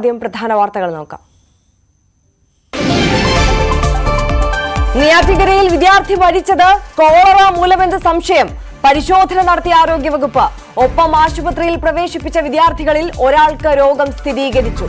ആദ്യം പ്രധാന വാർത്തകൾ നോക്കാം. നെയ്യാറ്റിങ്കരയിൽ വിദ്യാർത്ഥി മരിച്ചത് കോളറ മൂലമെന്ന് സംശയം. പരിശോധന നടത്തിയ ആരോഗ്യവകുപ്പ്. ഒപ്പം ആശുപത്രിയിൽ പ്രവേശിപ്പിച്ച വിദ്യാർത്ഥികളിൽ ഒരാൾക്ക് രോഗം സ്ഥിരീകരിച്ചു.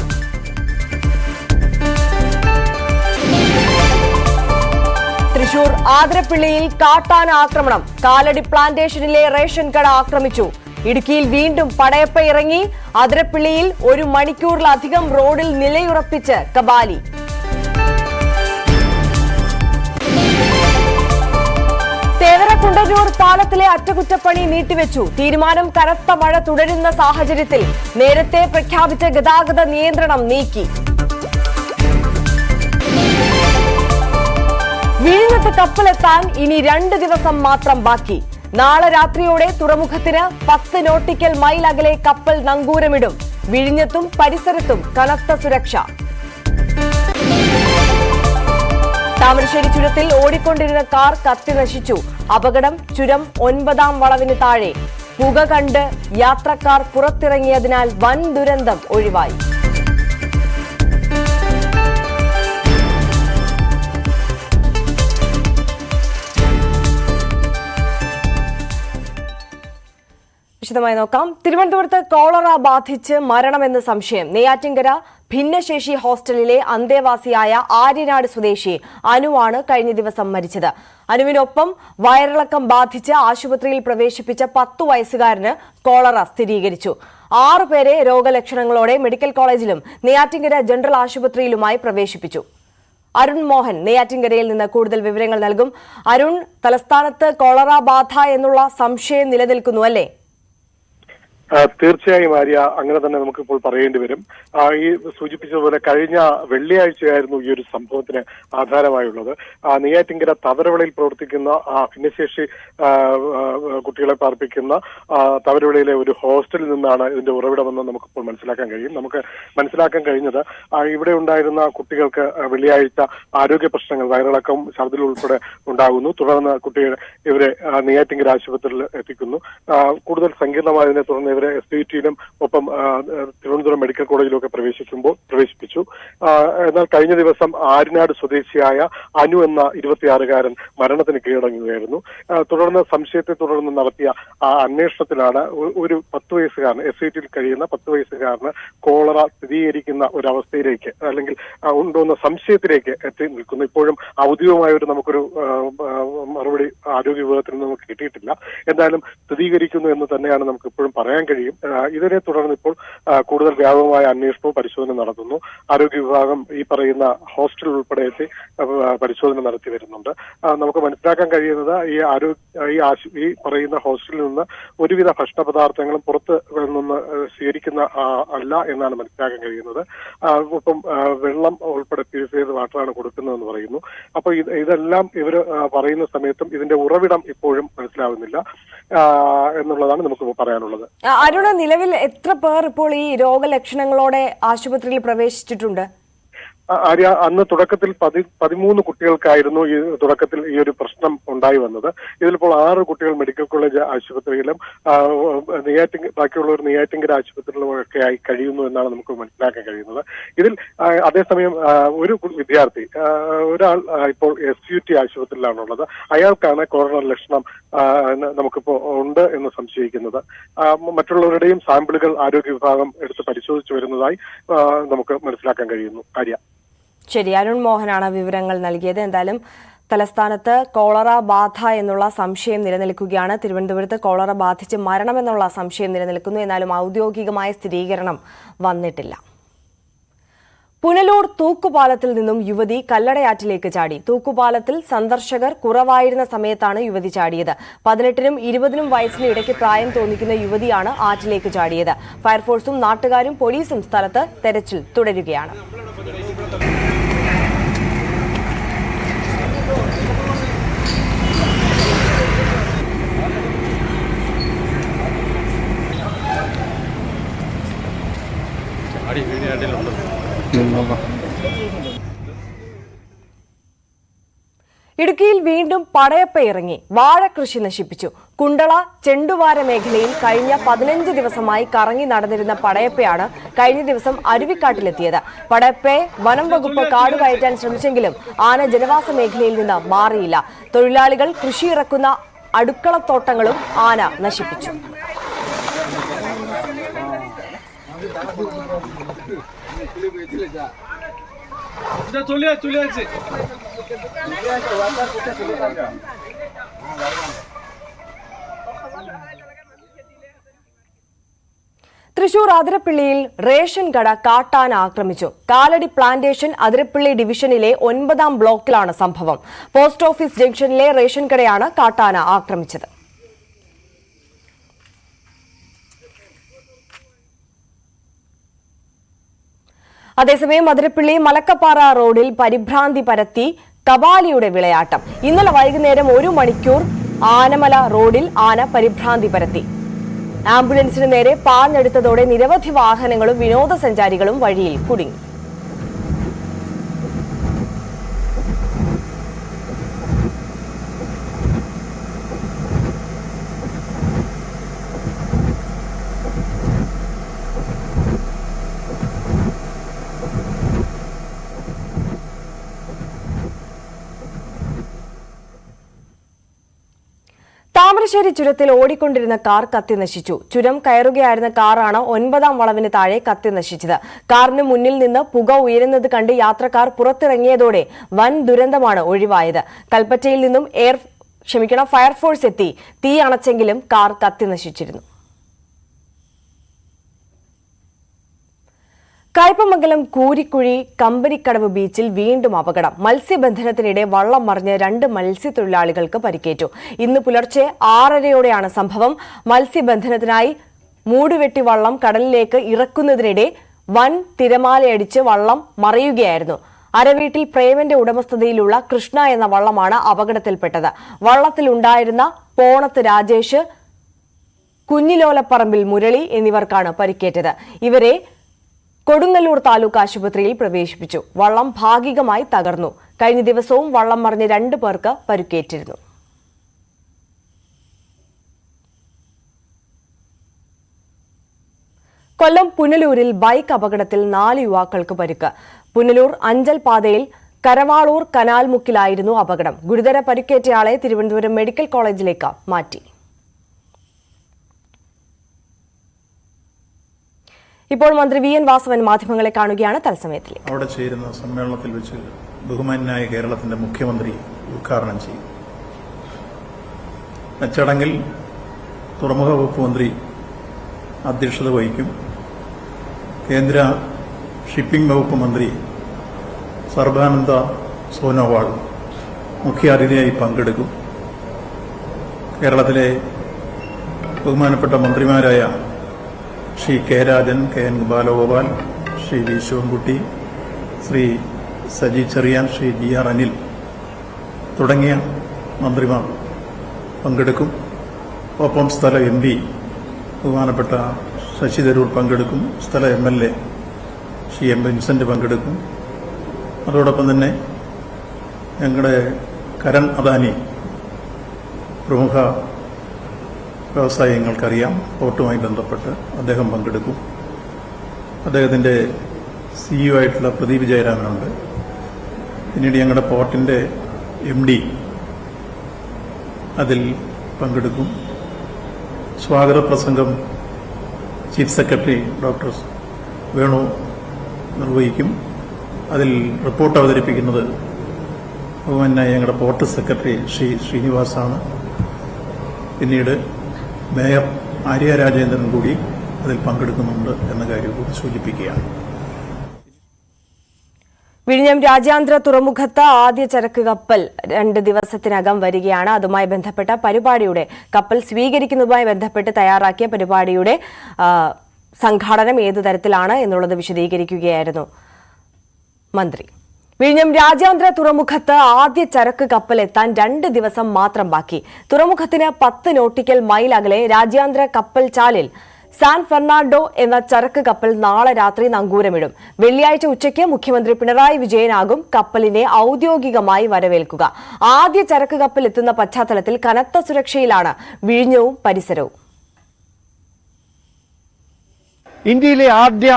തൃശൂർ ആതിരപ്പിള്ളിയിൽ കാട്ടാന ആക്രമണം. കാലടി പ്ലാന്റേഷനിലെ റേഷൻ കട ആക്രമിച്ചു. ഇടുക്കിയിൽ വീണ്ടും പടയപ്പ ഇറങ്ങി അതിരപ്പിള്ളിയിൽ ഒരു മണിക്കൂറിലധികം റോഡിൽ നിലയുറപ്പിച്ച് കബാലി. തേവര പാലത്തിലെ അറ്റകുറ്റപ്പണി നീട്ടിവെച്ചു. തീരുമാനം കനത്ത മഴ തുടരുന്ന സാഹചര്യത്തിൽ നേരത്തെ പ്രഖ്യാപിച്ച ഗതാഗത നിയന്ത്രണം നീക്കി. വിഴിഞ്ഞത്ത് കപ്പലെത്താൻ ഇനി രണ്ട് ദിവസം മാത്രം ബാക്കി. നാളെ രാത്രിയോടെ തുറമുഖത്തിന് പത്ത് നോട്ടിക്കൽ മൈൽ അകലെ കപ്പൽ നങ്കൂരമിടും. വിഴിഞ്ഞത്തും പരിസരത്തും കനത്ത സുരക്ഷ. താമരശ്ശേരി ചുരത്തിൽ ഓടിക്കൊണ്ടിരുന്ന കാർ കത്തി നശിച്ചു. അപകടം ചുരം ഒൻപതാം വളവിന് താഴെ. പുക കണ്ട് യാത്രക്കാർ പുറത്തിറങ്ങിയതിനാൽ വൻ ദുരന്തം ഒഴിവായി. വിശദമായി നോക്കാം. തിരുവനന്തപുരത്ത് കോളറ ബാധിച്ച് മരണമെന്ന് സംശയം. നെയ്യാറ്റിങ്കര ഭിന്നശേഷി ഹോസ്റ്റലിലെ അന്തേവാസിയായ ആര്യനാട് സ്വദേശി അനുവാണ് കഴിഞ്ഞ ദിവസം മരിച്ചത്. അനുവിനൊപ്പം വയറിളക്കം ബാധിച്ച് ആശുപത്രിയിൽ പ്രവേശിപ്പിച്ച പത്തു വയസ്സുകാരന് കോളറ സ്ഥിരീകരിച്ചു. ആറുപേരെ രോഗലക്ഷണങ്ങളോടെ മെഡിക്കൽ കോളേജിലും നെയ്യാറ്റിങ്കര ജനറൽ ആശുപത്രിയിലുമായി പ്രവേശിപ്പിച്ചു. അരുൺ മോഹൻ നെയ്യാറ്റിൻകരയിൽ നിന്ന് കൂടുതൽ വിവരങ്ങൾ നൽകും. അരുൺ തലസ്ഥാനത്ത് കോളറ ബാധ എന്നുള്ള സംശയം നിലനിൽക്കുന്നു അല്ലേ? തീർച്ചയായും ആര്യ അങ്ങനെ തന്നെ നമുക്കിപ്പോൾ പറയേണ്ടി വരും. ഈ സൂചിപ്പിച്ചതുപോലെ കഴിഞ്ഞ വെള്ളിയാഴ്ചയായിരുന്നു ഈ ഒരു സംഭവത്തിന് ആധാരമായുള്ളത്. നെയ്യാറ്റിങ്കര തവരവിളയിൽ പ്രവർത്തിക്കുന്ന ഭിന്നശേഷി കുട്ടികളെ പാർപ്പിക്കുന്ന തവരവിളയിലെ ഒരു ഹോസ്റ്റലിൽ നിന്നാണ് ഇതിന്റെ ഉറവിടമെന്ന് നമുക്കിപ്പോൾ മനസ്സിലാക്കാൻ കഴിയും. നമുക്ക് മനസ്സിലാക്കാൻ കഴിഞ്ഞത് ഇവിടെ ഉണ്ടായിരുന്ന കുട്ടികൾക്ക് വെള്ളിയാഴ്ച ആരോഗ്യ പ്രശ്നങ്ങൾ വയറിളക്കം ഛർദിൽ ഉൾപ്പെടെ ഉണ്ടാകുന്നു. തുടർന്ന് കുട്ടികൾ ഇവരെ നെയ്യാറ്റിങ്കര ആശുപത്രിയിൽ എത്തിക്കുന്നു. കൂടുതൽ സങ്കീർണമായതിനെ തുടർന്ന് ഇവരെ എസ് ഐ ടിയിലും ഒപ്പം തിരുവനന്തപുരം മെഡിക്കൽ കോളേജിലും ഒക്കെ പ്രവേശിക്കുമ്പോൾ പ്രവേശിപ്പിച്ചു. എന്നാൽ കഴിഞ്ഞ ദിവസം ആര്യനാട് സ്വദേശിയായ അനു എന്ന ഇരുപത്തിയാറുകാരൻ മരണത്തിന് കീഴടങ്ങുകയായിരുന്നു. തുടർന്ന് സംശയത്തെ തുടർന്ന് നടത്തിയ അന്വേഷണത്തിലാണ് ഒരു പത്ത് വയസ്സുകാരൻ എസ് ഐ ടിയിൽ കഴിയുന്ന പത്ത് വയസ്സുകാരന് കോളറ സ്ഥിരീകരിക്കുന്ന ഒരവസ്ഥയിലേക്ക് അല്ലെങ്കിൽ ഉണ്ടോന്ന സംശയത്തിലേക്ക് എത്തി നിൽക്കുന്നു. ഇപ്പോഴും ഔദ്യോഗികമായ ഒരു നമുക്കൊരു മറുപടി ആരോഗ്യ വിഭാഗത്തിൽ നിന്ന് നമുക്ക് കിട്ടിയിട്ടില്ല. എന്തായാലും സ്ഥിരീകരിക്കുന്നു എന്ന് തന്നെയാണ് നമുക്ക് ഇപ്പോഴും പറയാൻ കഴിയും. ഇതിനെ തുടർന്ന് ഇപ്പോൾ കൂടുതൽ വ്യാപകമായ അന്വേഷണവും പരിശോധന നടത്തുന്നു. ആരോഗ്യ വിഭാഗം ഈ പറയുന്ന ഹോസ്റ്റൽ ഉൾപ്പെടെ പരിശോധന നടത്തി വരുന്നുണ്ട്. നമുക്ക് മനസ്സിലാക്കാൻ കഴിയുന്നത് ഈ ആരോഗ്യ ഈ പറയുന്ന ഹോസ്റ്റലിൽ നിന്ന് ഒരുവിധ ഭക്ഷണ പദാർത്ഥങ്ങളും പുറത്ത് നിന്ന് സ്വീകരിക്കുന്ന അല്ല എന്നാണ് മനസ്സിലാക്കാൻ കഴിയുന്നത്. ഇപ്പം വെള്ളം ഉൾപ്പെടെ പ്യൂരിഫൈഡ് വാട്ടറാണ് കൊടുക്കുന്നതെന്ന് പറയുന്നു. അപ്പൊ ഇത് ഇതെല്ലാം ഇവർ പറയുന്ന സമയത്തും ഇതിന്റെ ഉറവിടം ഇപ്പോഴും മനസ്സിലാവുന്നില്ല. എന്നുള്ളതാണ് നമുക്ക് പറയാനുള്ളത്. അരുണ് നിലവിൽ എത്ര പേർ ഇപ്പോൾ ഈ രോഗലക്ഷണങ്ങളോടെ ആശുപത്രിയിൽ പ്രവേശിച്ചിട്ടുണ്ട്? ആര്യ അന്ന് തുടക്കത്തിൽ പതി പതിമൂന്ന് കുട്ടികൾക്കായിരുന്നു ഈ തുടക്കത്തിൽ ഈ ഒരു പ്രശ്നം ഉണ്ടായി വന്നത്. ഇതിലിപ്പോൾ ആറ് കുട്ടികൾ മെഡിക്കൽ കോളേജ് ആശുപത്രിയിലും ആ, നെയ്യാറ്റിങ്ക ബാക്കിയുള്ളവർ ആശുപത്രിയിലും ഒക്കെ ആയി കഴിയുന്നു എന്നാണ് നമുക്ക് മനസ്സിലാക്കാൻ കഴിയുന്നത്. ഇതിൽ അതേസമയം ഒരു വിദ്യാർത്ഥി ഒരാൾ ഇപ്പോൾ എസ് യു ടി ആശുപത്രിയിലാണുള്ളത്. അയാൾക്കാണ് കൊറോണ ലക്ഷണം നമുക്കിപ്പോ ഉണ്ട് എന്ന് സംശയിക്കുന്നത്. മറ്റുള്ളവരുടെയും സാമ്പിളുകൾ ആരോഗ്യ വിഭാഗം എടുത്ത് പരിശോധിച്ചു വരുന്നതായി നമുക്ക് മനസ്സിലാക്കാൻ കഴിയുന്നു. ആര്യ. ശരി അരുൺ മോഹനാണ് വിവരങ്ങൾ നൽകിയത്. എന്തായാലും തലസ്ഥാനത്ത് കോളറ ബാധ എന്നുള്ള സംശയം നിലനിൽക്കുകയാണ്. തിരുവനന്തപുരത്ത് കോളറ ബാധിച്ച് മരണമെന്നുള്ള സംശയം നിലനിൽക്കുന്നു. എന്നാലും ഔദ്യോഗികമായ സ്ഥിരീകരണം വന്നിട്ടില്ല. പുനലൂർ തൂക്കുപാലത്തിൽ നിന്നും യുവതി കല്ലടയാറ്റിലേക്ക് ചാടി. തൂക്കുപാലത്തിൽ സന്ദർശകർ കുറവായിരുന്ന സമയത്താണ് യുവതി ചാടിയത്. പതിനെട്ടിനും ഇരുപതിനും വയസ്സിന് ഇടയ്ക്ക് പ്രായം തോന്നിക്കുന്ന യുവതിയാണ് ആറ്റിലേക്ക് ചാടിയത്. ഫയർഫോഴ്സും നാട്ടുകാരും പോലീസും സ്ഥലത്ത് തെരച്ചിൽ തുടരുകയാണ്. ഇടുക്കിയിൽ വീണ്ടും പടയപ്പ ഇറങ്ങി. വാഴ കൃഷി നശിപ്പിച്ചു. കുണ്ടള ചെണ്ടുവാര മേഖലയിൽ കഴിഞ്ഞ പതിനഞ്ച് ദിവസമായി കറങ്ങി നടന്നിരുന്ന പടയപ്പയാണ് കഴിഞ്ഞ ദിവസം അരുവിക്കാട്ടിലെത്തിയത്. പടയപ്പയെ വനം വകുപ്പ് കാട് കയറ്റാൻ ശ്രമിച്ചെങ്കിലും ആന ജനവാസ മേഖലയിൽ നിന്ന് മാറിയില്ല. തൊഴിലാളികൾ കൃഷി ഇറക്കുന്ന അടുക്കളത്തോട്ടങ്ങളും ആന നശിപ്പിച്ചു. চলে আছে চলে আছে തൃശൂർ അതിരപ്പിള്ളിയിൽ റേഷൻ കട കാട്ടാന ആക്രമിച്ചു കാലടി പ്ലാന്റേഷൻ അതിരപ്പിള്ളി ഡിവിഷനിലെ ഒൻപതാം ബ്ലോക്കിലാണ് സംഭവം പോസ്റ്റ് ഓഫീസ് ജംഗ്ഷനിലെ റേഷൻ കടയാണ് കാട്ടാന ആക്രമിച്ചത് അതേസമയം മധുരപ്പിള്ളി മലക്കപ്പാറ റോഡിൽ പരിഭ്രാന്തി പരത്തി കബാലിയുടെ വിളയാട്ടം. ഇന്നലെ വൈകുന്നേരം ഒരു മണിക്കൂർ ആനമല റോഡിൽ ആന പരിഭ്രാന്തി പരത്തി. ആംബുലൻസിന് നേരെ പാഞ്ഞെടുത്തതോടെ നിരവധി വാഹനങ്ങളും വിനോദസഞ്ചാരികളും വഴിയിൽ കുടുങ്ങി. താമരശ്ശേരി ചുരത്തിൽ ഓടിക്കൊണ്ടിരുന്ന കാർ കത്തി നശിച്ചു. ചുരം കയറുകയായിരുന്ന കാറാണ് ഒൻപതാം വളവിന് താഴെ കത്തി നശിച്ചത്. കാറിന് മുന്നിൽ നിന്ന് പുക ഉയരുന്നത് കണ്ട് യാത്രക്കാർ പുറത്തിറങ്ങിയതോടെ വൻ ദുരന്തമാണ് ഒഴിവായത്. കൽപ്പറ്റയിൽ നിന്നും എയർ ക്ഷമിക്കണം ഫയർഫോഴ്സ് എത്തി. തീ അണച്ചെങ്കിലും കാർ കത്തി നശിച്ചിരുന്നു. കയ്പമംഗലം കൂരിക്കുഴി കമ്പനിക്കടവ് ബീച്ചിൽ വീണ്ടും അപകടം. മത്സ്യബന്ധനത്തിനിടെ വള്ളം മറിഞ്ഞ് രണ്ട് മത്സ്യത്തൊഴിലാളികൾക്ക് പരിക്കേറ്റു. ഇന്ന് പുലർച്ചെ ആറരയോടെയാണ് സംഭവം. മത്സ്യബന്ധനത്തിനായി മൂടുവെട്ടി വള്ളം കടലിലേക്ക് ഇറക്കുന്നതിനിടെ വൻ തിരമാലയടിച്ച് വള്ളം മറിയുകയായിരുന്നു. അരവീട്ടിൽ പ്രേമന്റെ ഉടമസ്ഥതയിലുള്ള കൃഷ്ണ എന്ന വള്ളമാണ് അപകടത്തിൽപ്പെട്ടത്. വള്ളത്തിലുണ്ടായിരുന്ന പോണത്ത് രാജേഷ് കുഞ്ഞിലോലപ്പറമ്പിൽ മുരളി എന്നിവർക്കാണ് പരിക്കേറ്റത്. ഇവരെ കൊടുങ്ങല്ലൂർ താലൂക്ക് ആശുപത്രിയിൽ പ്രവേശിപ്പിച്ചു. വള്ളം ഭാഗികമായി തകർന്നു. കഴിഞ്ഞ ദിവസവും വള്ളം മറിഞ്ഞ് രണ്ടു പേർക്ക് പരുക്കേറ്റിരുന്നു. കൊല്ലം പുനലൂരിൽ ബൈക്ക് അപകടത്തിൽ നാല് യുവാക്കൾക്ക് പരുക്ക്. പുനലൂർ അഞ്ചൽ പാതയിൽ കരവാളൂർ കനാൽമുക്കിലായിരുന്നു അപകടം. ഗുരുതര പരിക്കേറ്റയാളെ തിരുവനന്തപുരം മെഡിക്കൽ കോളേജിലേക്ക് മാറ്റി. ഇപ്പോൾ മന്ത്രി വി എൻ വാസവൻ മാധ്യമങ്ങളെ കാണുകയാണ് തത്സമയത്തിലേക്ക്. അവിടെ ചേരുന്ന സമ്മേളനത്തിൽ വെച്ച് ബഹുമാന്യനായ കേരളത്തിന്റെ മുഖ്യമന്ത്രി ഉദ്ഘാടനം ചെയ്യും. ചടങ്ങിൽ തുറമുഖ വകുപ്പ് മന്ത്രി അധ്യക്ഷത വഹിക്കും. കേന്ദ്ര ഷിപ്പിംഗ് വകുപ്പ് മന്ത്രി സർബാനന്ദ സോനോവാൾ മുഖ്യാതിഥിയായി പങ്കെടുക്കും. കേരളത്തിലെ ബഹുമാനപ്പെട്ട മന്ത്രിമാരായ Shri K Rajan K N Balagopal Shri V Sivankutty Shri Saji Cherian Shri G R Anil തുടങ്ങിയ മന്ത്രിമാർ പങ്കെടുക്കും. ഒപ്പം സ്ഥല എം പി ബഹുമാനപ്പെട്ട ശശി തരൂർ പങ്കെടുക്കും. സ്ഥല M L A Shri M Vincent പങ്കെടുക്കും. അതോടൊപ്പം തന്നെ ഞങ്ങളുടെ കരൺ അദാനി പ്രമുഖ വ്യവസായങ്ങൾക്കറിയാം. പോർട്ടുമായി ബന്ധപ്പെട്ട് അദ്ദേഹം പങ്കെടുക്കും. അദ്ദേഹത്തിന്റെ സിഇഒ ആയിട്ടുള്ള പ്രദീപ് ജയരാമനുണ്ട്. പിന്നീട് ഞങ്ങളുടെ പോർട്ടിന്റെ എം ഡി അതിൽ പങ്കെടുക്കും. സ്വാഗത പ്രസംഗം ചീഫ് സെക്രട്ടറി ഡോക്ടർ വേണു നിർവഹിക്കും. അതിൽ റിപ്പോർട്ട് അവതരിപ്പിക്കുന്നത് ബഹുമാനായ ഞങ്ങളുടെ പോർട്ട് സെക്രട്ടറി ശ്രീ ശ്രീനിവാസാണ്. പിന്നീട് മേയർ ആര്യ രാജേന്ദ്രൻ കൂടി അതിൽ പങ്കെടുക്കുന്നുണ്ട് എന്ന കാര്യം കൂടി സൂചിപ്പിക്കുകയാണ്. വിഴിഞ്ഞം രാജ്യാന്തര തുറമുഖത്ത് ആദ്യ ചരക്ക് കപ്പൽ രണ്ട് ദിവസത്തിനകം വരികയാണ്. അതുമായി ബന്ധപ്പെട്ട പരിപാടിയുടെ കപ്പൽ സ്വീകരിക്കുന്നതുമായി ബന്ധപ്പെട്ട് തയ്യാറാക്കിയ പരിപാടിയുടെ സംഘാടനം ഏതു തരത്തിലാണ് എന്നുള്ളത് വിശദീകരിക്കുകയായിരുന്നു മന്ത്രി. വിഴിഞ്ഞം രാജ്യാന്തര തുറമുഖത്ത് ആദ്യ ചരക്ക് കപ്പൽ എത്താൻ രണ്ട് ദിവസം മാത്രം ബാക്കി. തുറമുഖത്തിന് പത്ത് നോട്ടിക്കൽ മൈൽ അകലെ രാജ്യാന്തര കപ്പൽ ചാലിൽ സാൻ ഫെർണാണ്ടോ എന്ന ചരക്ക് കപ്പൽ നാളെ രാത്രി നങ്കൂരമിടും. വെള്ളിയാഴ്ച ഉച്ചയ്ക്ക് മുഖ്യമന്ത്രി പിണറായി വിജയനാകും കപ്പലിനെ ഔദ്യോഗികമായി വരവേൽക്കുക. ആദ്യ ചരക്ക് കപ്പൽ എത്തുന്ന പശ്ചാത്തലത്തിൽ കനത്ത സുരക്ഷയിലാണ് വിഴിഞ്ഞവും പരിസരവും. ഇന്ത്യയിലെ ആദ്യ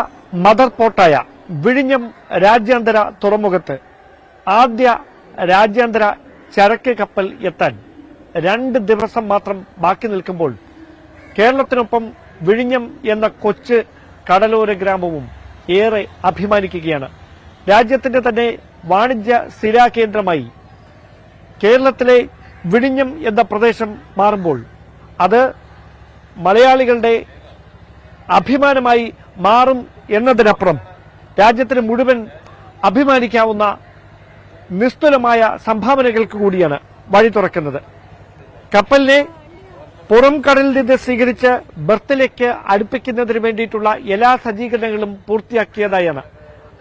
മദർ പോർട്ടായ വിഴിഞ്ഞം രാജ്യാന്തര തുറമുഖത്ത് ആദ്യ രാജ്യാന്തര ചരക്ക് കപ്പൽ എത്താൻ രണ്ട് ദിവസം മാത്രം ബാക്കി നിൽക്കുമ്പോൾ കേരളത്തിനൊപ്പം വിഴിഞ്ഞം എന്ന കൊച്ച് കടലോര ഗ്രാമവും ഏറെ അഭിമാനിക്കുകയാണ്. രാജ്യത്തിന്റെ തന്നെ വാണിജ്യ സ്ഥിരാകേന്ദ്രമായി കേരളത്തിലെ വിഴിഞ്ഞം എന്ന പ്രദേശം മാറുമ്പോൾ അത് മലയാളികളുടെ അഭിമാനമായി മാറും എന്നതിനപ്പുറം രാജ്യത്തിന് മുഴുവൻ അഭിമാനിക്കാവുന്ന നിസ്തുലമായ സംഭാവനകൾക്ക് കൂടിയാണ് വഴി തുറക്കുന്നത്. കപ്പലിനെ പുറം കടലിൽ നിന്ന് സ്വീകരിച്ച് ബർത്തിലേക്ക് അടുപ്പിക്കുന്നതിന് വേണ്ടിയിട്ടുള്ള എല്ലാ സജ്ജീകരണങ്ങളും പൂർത്തിയാക്കിയതായാണ്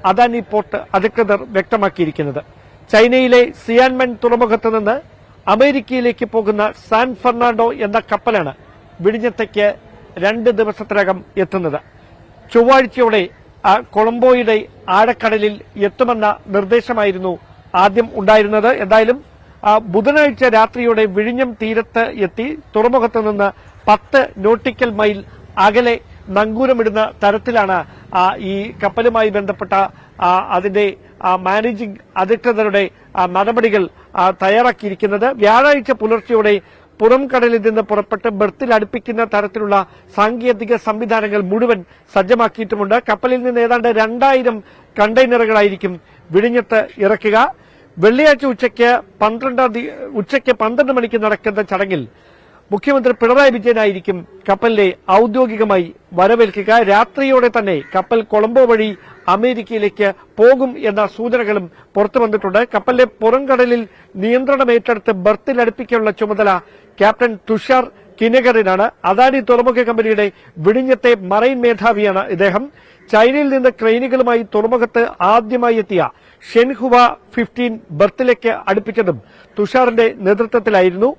അദാനി പോർട്ട് അധികൃതർ വ്യക്തമാക്കിയിരിക്കുന്നത്. ചൈനയിലെ സിയാൻമൻ തുറമുഖത്ത് നിന്ന് അമേരിക്കയിലേക്ക് പോകുന്ന സാൻ ഫെർണാണ്ടോ എന്ന കപ്പലാണ് വിഴിഞ്ഞത്തേക്ക് രണ്ട് ദിവസത്തിനകം എത്തുന്നത്. ചൊവ്വാഴ്ചയോടെ കൊളംബോയുടെ ആഴക്കടലിൽ എത്തുമെന്ന നിർദ്ദേശമായിരുന്നു ആദ്യം ഉണ്ടായിരുന്നത്. എന്തായാലും ബുധനാഴ്ച രാത്രിയോടെ വിഴിഞ്ഞം തീരത്ത് എത്തി തുറമുഖത്ത് നിന്ന് പത്ത് നോട്ടിക്കൽ മൈൽ അകലെ നങ്കൂരമിടുന്ന തരത്തിലാണ് ഈ കപ്പലുമായി ബന്ധപ്പെട്ട അതിന്റെ മാനേജിംഗ് അധികൃതരുടെ നടപടികൾ തയ്യാറാക്കിയിരിക്കുന്നത്. വ്യാഴാഴ്ച പുലർച്ചെയോടെ പുറം കടലിൽ നിന്ന് പുറപ്പെട്ട് ബർത്തിൽ അടുപ്പിക്കുന്ന തരത്തിലുള്ള സാങ്കേതിക സംവിധാനങ്ങൾ മുഴുവൻ സജ്ജമാക്കിയിട്ടുമുണ്ട്. കപ്പലിൽ നിന്ന് ഏതാണ്ട് രണ്ടായിരം കണ്ടെയ്നറുകളായിരിക്കും വിഴിഞ്ഞത്ത് ഇറക്കുക. വെള്ളിയാഴ്ച ഉച്ചയ്ക്ക് പന്ത്രണ്ടാം ഉച്ചയ്ക്ക് പന്ത്രണ്ട് മണിക്ക് നടക്കുന്ന ചടങ്ങിൽ മുഖ്യമന്ത്രി പിണറായി വിജയനായിരിക്കും കപ്പലിനെ ഔദ്യോഗികമായി വരവേൽക്കുക. രാത്രിയോടെ തന്നെ കപ്പൽ കൊളംബോ വഴി അമേരിക്കയിലേക്ക് പോകും എന്ന സൂചനകളും പുറത്തു വന്നിട്ടുണ്ട്. കപ്പലിലെ പുറംകടലിൽ നിയന്ത്രണം ഏറ്റെടുത്ത് ബർത്തിൽ അടുപ്പിക്കാനുള്ള ചുമതല ക്യാപ്റ്റൻ തുഷാർ കിനകറിനാണ് അദാനി തുറമുഖ കമ്പനിയുടെ വിഴിഞ്ഞത്തെ മറൈൻ മേധാവിയാണ് ഇദ്ദേഹം. ചൈനയിൽ നിന്ന് ക്രെയിനുകളുമായി തുറമുഖത്ത് ആദ്യമായി എത്തിയ ഷെൻഹുവ ഫിഫ്റ്റീൻ ബർത്തിലേക്ക് അടുപ്പിച്ചതും തുഷാറിന്റെ നേതൃത്വത്തിലായിരുന്നു.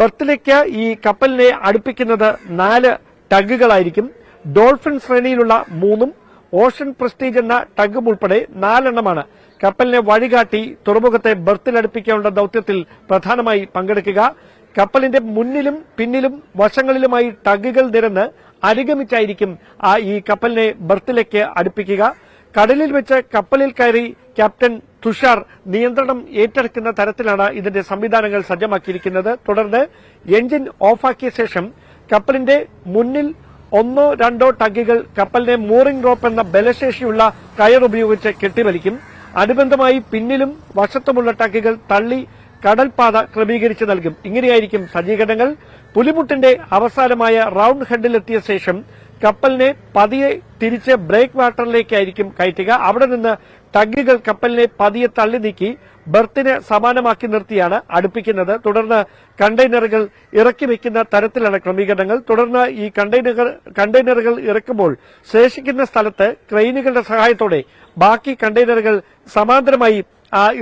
ബർത്തിലേക്ക് ഈ കപ്പലിനെ അടുപ്പിക്കുന്നത് നാല് ടഗുകളായിരിക്കും. ഡോൾഫിൻ ശ്രേണിയിലുള്ള മൂന്നും ഓഷൻ പ്രസ്റ്റീജ് എന്ന ടഗും ഉൾപ്പെടെ നാലെണ്ണമാണ്. കപ്പലിനെ വഴികാട്ടി തുറമുഖത്തെ ബർത്തിലടുപ്പിക്കാനുള്ള ദൌത്യത്തിൽ പ്രധാനമായി പങ്കെടുക്കുക. കപ്പലിന്റെ മുന്നിലും പിന്നിലും വശങ്ങളിലുമായി ടഗുകൾ നിരന്ന് അനുഗമിച്ചായിരിക്കും ആ ഈ കപ്പലിനെ ബർത്തിലേക്ക് അടുപ്പിക്കുക. കടലിൽ വെച്ച് കപ്പലിൽ കയറി ക്യാപ്റ്റൻ തുഷാർ നിയന്ത്രണം ഏറ്റെടുക്കുന്ന തരത്തിലാണ് ഇതിന്റെ സംവിധാനങ്ങൾ സജ്ജമാക്കിയിരിക്കുന്നത്. തുടർന്ന് എഞ്ചിൻ ഓഫാക്കിയ ശേഷം കപ്പലിന്റെ മുന്നിൽ ഒന്നോ രണ്ടോ ടഗുകൾ കപ്പലിനെ മൂറിംഗ് റോപ്പ് എന്ന ബലശേഷിയുള്ള കയർ ഉപയോഗിച്ച് കെട്ടിവലിക്കും. അനുബന്ധമായി പിന്നിലും വശത്തുമുള്ള ടഗുകൾ തള്ളി കടൽപാത ക്രമീകരിച്ച് നൽകും. ഇങ്ങനെയായിരിക്കും സജ്ജീകരണങ്ങൾ. പുലിമുട്ടിന്റെ അവസാനമായ റൌണ്ട് ഹെഡിലെത്തിയ ശേഷം കപ്പലിനെ പതിയെ തിരിച്ച് ബ്രേക്ക് വാട്ടറിലേക്കായിരിക്കും കയറ്റുക. അവിടെ നിന്ന് ടഗുകൾ കപ്പലിനെ പതിയെ തള്ളി നീക്കി ബർത്തിന് സമാനമാക്കി നിർത്തിയാണ് അടുപ്പിക്കുന്നത്. തുടർന്ന് കണ്ടെയ്നറുകൾ ഇറക്കി വയ്ക്കുന്ന തരത്തിലാണ് ക്രമീകരണങ്ങൾ. തുടർന്ന് ഈ കണ്ടെയ്നറുകൾ കണ്ടെയ്നറുകൾ ഇറക്കുമ്പോൾ ശേഷിക്കുന്ന സ്ഥലത്ത് ക്രെയിനുകളുടെ സഹായത്തോടെ ബാക്കി കണ്ടെയ്നറുകൾ സമാന്തരമായി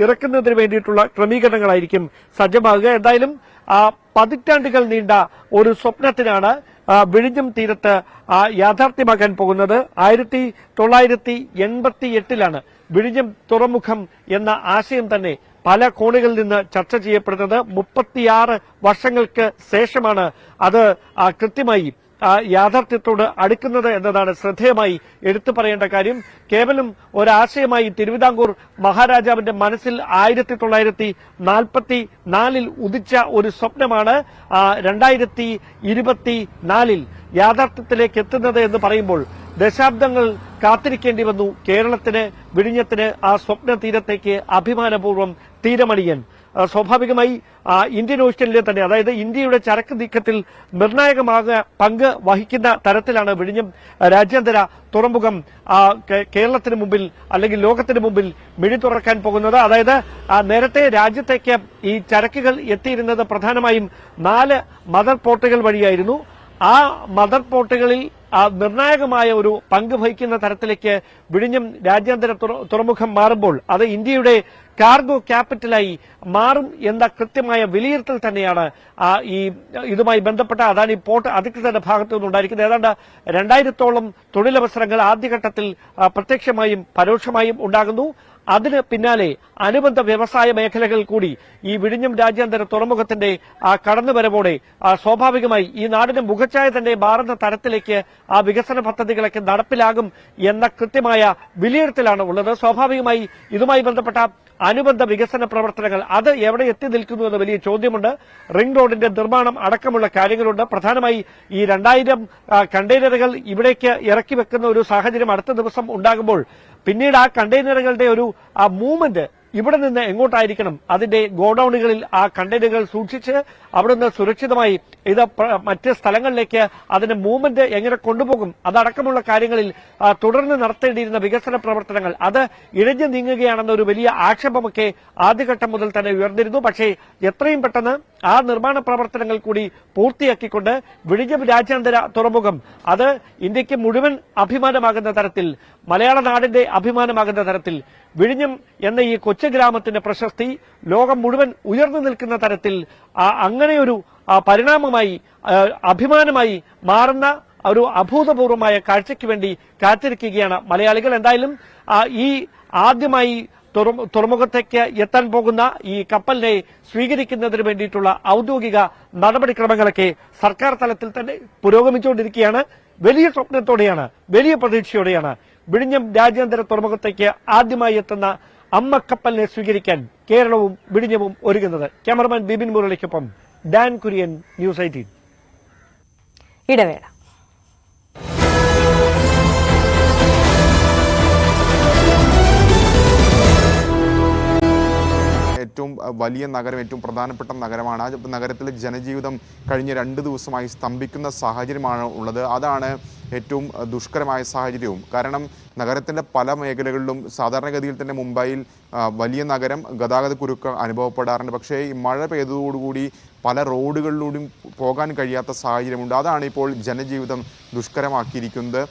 ഇറക്കുന്നതിന് വേണ്ടിയിട്ടുള്ള ക്രമീകരണങ്ങളായിരിക്കും സജ്ജമാകുക. എന്തായാലും പതിറ്റാണ്ടുകൾ നീണ്ട ഒരു സ്വപ്നത്തിനാണ് വിഴിഞ്ഞം തീരത്ത് യാഥാർത്ഥ്യമാക്കാൻ പോകുന്നത്. ആയിരത്തി തൊള്ളായിരത്തി എൺപത്തി എട്ടിലാണ് വിഴിഞ്ഞം തുറമുഖം എന്ന ആശയം തന്നെ പല കോണുകളിൽ നിന്ന് ചർച്ച ചെയ്യപ്പെടുന്നത് മുപ്പത്തിയാറ് വർഷങ്ങൾക്ക് ശേഷമാണ്. അത് കൃത്യമായി യാഥാർത്ഥ്യത്തോട് അടുക്കുന്നത് എന്നതാണ് ശ്രദ്ധേയമായി എടുത്തു പറയേണ്ട കാര്യം. കേവലം ഒരാശയമായി തിരുവിതാംകൂർ മഹാരാജാവിന്റെ മനസ്സിൽ ആയിരത്തി തൊള്ളായിരത്തി നാൽപ്പത്തി നാലിൽ ഉദിച്ച ഒരു സ്വപ്നമാണ് രണ്ടായിരത്തി ഇരുപത്തി നാലിൽ യാഥാർത്ഥ്യത്തിലേക്ക് എത്തുന്നത് എന്ന് പറയുമ്പോൾ ദശാബ്ദങ്ങൾ കാത്തിരിക്കേണ്ടി വന്നു. കേരളത്തിന് വിഴിഞ്ഞത്തിന് ആ സ്വപ്ന തീരത്തേക്ക് അഭിമാനപൂർവം തീരമണിയൻ. സ്വാഭാവികമായി ഇന്ത്യൻ ഓഷ്യനിലെ തന്നെ അതായത് ഇന്ത്യയുടെ ചരക്ക് നീക്കത്തിൽ നിർണായകമായ പങ്ക് വഹിക്കുന്ന തരത്തിലാണ് വിഴിഞ്ഞം രാജ്യാന്തര തുറമുഖം കേരളത്തിന് മുമ്പിൽ അല്ലെങ്കിൽ ലോകത്തിന് മുമ്പിൽ മിഴി തുറക്കാൻ പോകുന്നത്. അതായത് നേരത്തെ രാജ്യത്തേക്ക് ഈ ചരക്കുകൾ എത്തിയിരുന്നത് പ്രധാനമായും നാല് മദർ പോർട്ടുകൾ വഴിയായിരുന്നു. ആ മദർ പോർട്ടുകളിൽ നിർണായകമായ ഒരു പങ്ക് വഹിക്കുന്ന തരത്തിലേക്ക് വിഴിഞ്ഞം രാജ്യാന്തര തുറമുഖം മാറുമ്പോൾ അത് ഇന്ത്യയുടെ കാർഗോ ക്യാപിറ്റലായി മാറും എന്ന കൃത്യമായ വിലയിരുത്തൽ തന്നെയാണ് ഈ ഇതുമായി ബന്ധപ്പെട്ട അതാണ് ഈ പോർട്ട് അധികൃതരുടെ ഭാഗത്തു നിന്നുണ്ടായിരിക്കുന്നത് ഏതാണ്ട് രണ്ടായിരത്തോളം തൊഴിലവസരങ്ങൾ ആദ്യഘട്ടത്തിൽ പ്രത്യക്ഷമായും പരോക്ഷമായും ഉണ്ടാകുന്നു. അതിന് പിന്നാലെ അനുബന്ധ വ്യവസായ മേഖലകൾ കൂടി ഈ വിഴിഞ്ഞം രാജ്യാന്തര തുറമുഖത്തിന്റെ ആ കടന്നുവരവോടെ സ്വാഭാവികമായി ഈ നാടിന് മുഖച്ഛായ തന്നെ മാറുന്ന തരത്തിലേക്ക് ആ വികസന പദ്ധതികളൊക്കെ നടപ്പിലാകും എന്ന കൃത്യമായ വിലയിരുത്തലാണ് ഉള്ളത്. സ്വാഭാവികമായി ഇതുമായി ബന്ധപ്പെട്ട അനുബന്ധ വികസന പ്രവർത്തനങ്ങൾ അത് എവിടെ എത്തി നിൽക്കുന്നു എന്ന വലിയ ചോദ്യമുണ്ട്. റിംഗ് റോഡിന്റെ നിർമ്മാണം അടക്കമുള്ള കാര്യങ്ങളുണ്ട്. പ്രധാനമായി ഈ രണ്ടായിരം കണ്ടെയ്നറുകൾ ഇവിടേക്ക് ഇറക്കി വെക്കുന്ന ഒരു സാഹചര്യം അടുത്ത ദിവസം ഉണ്ടാകുമ്പോൾ പിന്നീട് ആ കണ്ടെയ്നറുകളുടെ ഒരു ആ മൂവ്മെന്റ് ഇവിടെ നിന്ന് എങ്ങോട്ടായിരിക്കണം? അതിന്റെ ഗോഡൌണുകളിൽ ആ കണ്ടെയ്നറുകൾ സൂക്ഷിച്ച് അവിടുന്ന് സുരക്ഷിതമായി ഇത് മറ്റ് സ്ഥലങ്ങളിലേക്ക് അതിന്റെ മൂവ്മെന്റ് എങ്ങനെ കൊണ്ടുപോകും? അതടക്കമുള്ള കാര്യങ്ങളിൽ തുടർന്ന് നടത്തേണ്ടിയിരുന്ന വികസന പ്രവർത്തനങ്ങൾ. അത് ഇഴഞ്ഞു നീങ്ങുകയാണെന്ന ഒരു വലിയ ആക്ഷേപമൊക്കെ ആദ്യഘട്ടം മുതൽ തന്നെ ഉയർന്നിരുന്നു. പക്ഷേ എത്രയും പെട്ടെന്ന് ആ നിർമ്മാണ പ്രവർത്തനങ്ങൾ കൂടി പൂർത്തിയാക്കിക്കൊണ്ട് വിഴിഞ്ഞം രാജ്യാന്തര തുറമുഖം അത് ഇന്ത്യയ്ക്ക് മുഴുവൻ അഭിമാനമാകുന്ന തരത്തിൽ മലയാള നാടിന്റെ അഭിമാനമാകുന്ന തരത്തിൽ വിഴിഞ്ഞം എന്ന ഈ കൊച്ചു ഗ്രാമത്തിന്റെ പ്രശസ്തി ലോകം മുഴുവൻ ഉയർന്നു നിൽക്കുന്ന തരത്തിൽ അങ്ങനെയൊരു പരിണാമമായി അഭിമാനമായി മാറുന്ന ഒരു അഭൂതപൂർവമായ കാഴ്ചയ്ക്ക് വേണ്ടി കാത്തിരിക്കുകയാണ് മലയാളികൾ. എന്തായാലും ഈ ആദ്യമായി തുറമു- തുറമുഖത്തേക്ക് എത്താൻ പോകുന്ന ഈ കപ്പലിനെ സ്വീകരിക്കുന്നതിന് വേണ്ടിയിട്ടുള്ള ഔദ്യോഗിക നടപടിക്രമങ്ങളൊക്കെ സർക്കാർ തലത്തിൽ തന്നെ പുരോഗമിച്ചുകൊണ്ടിരിക്കുകയാണ്. വലിയ സ്വപ്നത്തോടെയാണ് വലിയ പ്രതീക്ഷയോടെയാണ് വിഴിഞ്ഞം രാജ്യാന്തര തുറമുഖത്തേക്ക് ആദ്യമായി എത്തുന്ന അമ്മക്കപ്പലിനെ സ്വീകരിക്കാൻ കേരളവും വിഴിഞ്ഞവും ഒരുങ്ങുന്നത്. ക്യാമറമാൻ ബിബിൻ മുരളിക്കൊപ്പം ഡാൻ കുര്യൻ ന്യൂസ് എയ്റ്റീൻ. ഇടവേള. ഏറ്റവും വലിയ നഗരം ഏറ്റവും പ്രധാനപ്പെട്ട നഗരമാണ്. നഗരത്തിലെ ജനജീവിതം കഴിഞ്ഞ രണ്ട് ദിവസമായി സ്തംഭിക്കുന്ന സാഹചര്യമാണ് ഉള്ളത്. അതാണ് ഏറ്റവും ദുഷ്കരമായ സാഹചര്യവും. കാരണം നഗരത്തിന്റെ പല മേഖലകളിലും സാധാരണഗതിയിൽ തന്നെ മുംബൈയിൽ വലിയ നഗരം ഗതാഗത കുരുക്ക് അനുഭവപ്പെടാറുണ്ട്. പക്ഷേ ഈ മഴ പെയ്തതോടുകൂടി പല റോഡുകളിലൂടെയും പോകാൻ കഴിയാത്ത സാഹചര്യമുണ്ട്. അതാണ് ഇപ്പോൾ ജനജീവിതം ദുഷ്കരമാക്കിയിരിക്കുന്നത്.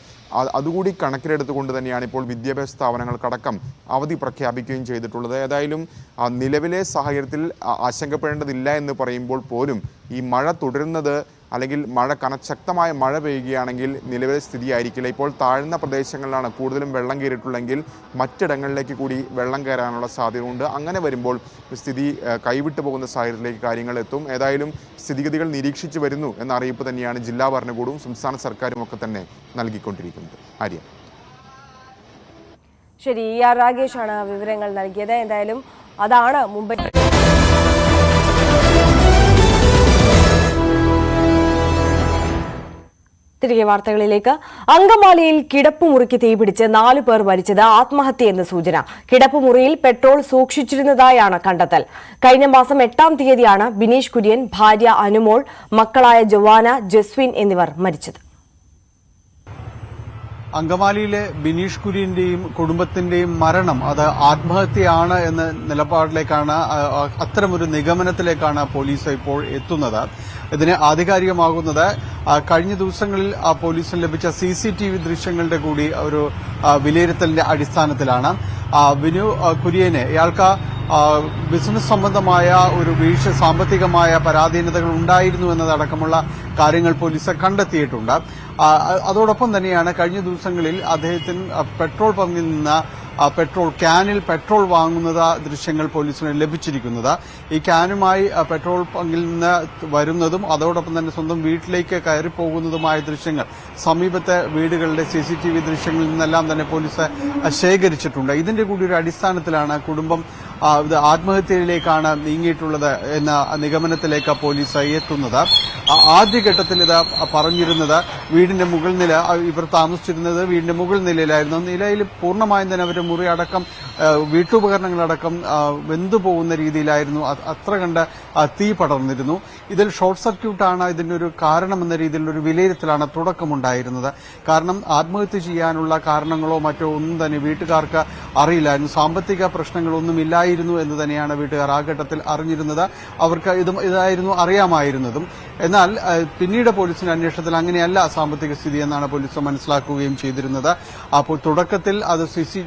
അതുകൂടി കണക്കിലെടുത്തുകൊണ്ട് തന്നെയാണ് ഇപ്പോൾ വിദ്യാഭ്യാസ സ്ഥാപനങ്ങൾക്കടക്കം അവധി പ്രഖ്യാപിക്കുകയും ചെയ്തിട്ടുള്ളത്. ഏതായാലും നിലവിലെ സാഹചര്യത്തിൽ ആശങ്കപ്പെടേണ്ടതില്ല എന്ന് പറയുമ്പോൾ പോലും ഈ മഴ തുടരുന്നത് അല്ലെങ്കിൽ മഴ കനശക്തമായ മഴ പെയ്യുകയാണെങ്കിൽ നിലവിലെ സ്ഥിതി ആയിരിക്കില്ല ഇപ്പോൾ താഴ്ന്ന പ്രദേശങ്ങളിലാണ് കൂടുതലും വെള്ളം കയറിയിട്ടുള്ളെങ്കിൽ മറ്റിടങ്ങളിലേക്ക് കൂടി വെള്ളം കയറാനുള്ള സാധ്യതയുണ്ട്. അങ്ങനെ വരുമ്പോൾ സ്ഥിതി കൈവിട്ടു പോകുന്ന സാഹചര്യത്തിലേക്ക് കാര്യങ്ങൾ എത്തും. ഏതായാലും സ്ഥിതിഗതികൾ നിരീക്ഷിച്ചു വരുന്നു എന്ന അറിയിപ്പ് തന്നെയാണ് ജില്ലാ ഭരണകൂടവും സംസ്ഥാന സർക്കാരും ഒക്കെ തന്നെ നൽകിക്കൊണ്ടിരിക്കുന്നത്. ആര്യ. ശരി ഇ ആർ രാഗേഷാണ് വിവരങ്ങൾ നൽകിയത്. എന്തായാലും അതാണ് മുംബൈ തിരികെ വാർത്തകളിലേക്ക്. അങ്കമാലിയിൽ കിടപ്പുമുറിക്ക് തീപിടിച്ച് നാലു പേർ മരിച്ചത് ആത്മഹത്യയെന്ന് സൂചന. കിടപ്പുമുറിയിൽ പെട്രോൾ സൂക്ഷിച്ചിരുന്നതായാണ് കണ്ടെത്തൽ. കഴിഞ്ഞ മാസം എട്ടാം തീയതിയാണ് ബിനീഷ് കുര്യൻ ഭാര്യ അനുമോൾ മക്കളായ ജവാന ജസ്വിൻ എന്നിവർ മരിച്ചത്. അങ്കമാലിയിലെ ബിനീഷ് കുര്യന്റെയും കുടുംബത്തിന്റെയും മരണം അത് ആത്മഹത്യയാണ് എന്ന നിലപാടിലേക്കാണ് അത്തരമൊരു നിഗമനത്തിലേക്കാണ് പോലീസ് ഇപ്പോൾ എത്തുന്നത്. ഇതിന് ആധികാരികമാകുന്നത്. കഴിഞ്ഞ ദിവസങ്ങളിൽ പോലീസിന് ലഭിച്ച സി സി ടി വി ദൃശ്യങ്ങളുടെ കൂടി ഒരു വിലയിരുത്തലിന്റെ അടിസ്ഥാനത്തിലാണ്. വിനു കുര്യനെ ഇയാൾക്ക് ബിസിനസ് സംബന്ധമായ ഒരു വീഴ്ച സാമ്പത്തികമായ പരാധീനതകൾ ഉണ്ടായിരുന്നു എന്നതടക്കമുള്ള കാര്യങ്ങൾ പോലീസ് കണ്ടെത്തിയിട്ടുണ്ട്. അതോടൊപ്പം തന്നെയാണ് കഴിഞ്ഞ ദിവസങ്ങളിൽ അദ്ദേഹത്തിന് പെട്രോൾ പമ്പിൽ നിന്ന് പെട്രോൾ ക്യാനിൽ പെട്രോൾ വാങ്ങുന്നത് ദൃശ്യങ്ങൾ പോലീസിന് ലഭിച്ചിരിക്കുന്നത്. ഈ ക്യാനുമായി പെട്രോൾ പങ്കിൽ നിന്ന് വരുന്നതും അതോടൊപ്പം തന്നെ സ്വന്തം വീട്ടിലേക്ക് കയറി പോകുന്നതുമായ ദൃശ്യങ്ങൾ സമീപത്തെ വീടുകളുടെ സി സി ടി വി ദൃശ്യങ്ങളിൽ നിന്നെല്ലാം തന്നെ പോലീസ് ശേഖരിച്ചിട്ടുണ്ട്. ഇതിന്റെ കൂടി ഒരു അടിസ്ഥാനത്തിലാണ് കുടുംബം ആത്മഹത്യയിലേക്കാണ് നീങ്ങിയിട്ടുള്ളത് എന്ന നിഗമനത്തിലേക്ക് പോലീസ് എത്തുന്നത്. ആദ്യഘട്ടത്തിൽ ഇത് പറഞ്ഞിരുന്നത് വീടിന്റെ മുകൾ നില ഇവർ താമസിച്ചിരുന്നത് വീടിന്റെ മുകൾ നിലയിലായിരുന്നു. നിലയിൽ പൂർണമായും തന്നെ അവരുടെ മുറി അടക്കം വീട്ടുപകരണങ്ങളടക്കം വെന്തു പോകുന്ന രീതിയിലായിരുന്നു. അത്ര കണ്ട് തീ പടർന്നിരുന്നു. ഇതിൽ ഷോർട്ട് സർക്യൂട്ടാണ് ഇതിന്റെ ഒരു കാരണമെന്ന രീതിയിലുള്ള ഒരു വിലയിരുത്തലാണ് തുടക്കമുണ്ടായിരുന്നത്. കാരണം ആത്മഹത്യ ചെയ്യാനുള്ള കാരണങ്ങളോ മറ്റോ ഒന്നും തന്നെ വീട്ടുകാർക്ക് അറിയില്ലായിരുന്നു. സാമ്പത്തിക പ്രശ്നങ്ങളൊന്നും ഇല്ലായിരുന്നു എന്ന് തന്നെയാണ് വീട്ടുകാർ ആ ഘട്ടത്തിൽ അറിഞ്ഞിരുന്നത്. അവർക്ക് ഇത് ഇതായിരുന്നു അറിയാമായിരുന്നതും. എന്നാൽ പിന്നീട് പോലീസിന്റെ അന്വേഷണത്തിൽ അങ്ങനെയല്ല സാമ്പത്തിക സ്ഥിതി എന്നാണ് പോലീസ് മനസ്സിലാക്കുകയും ചെയ്തിരുന്നത്. അപ്പോൾ തുടക്കത്തിൽ അത് സിസി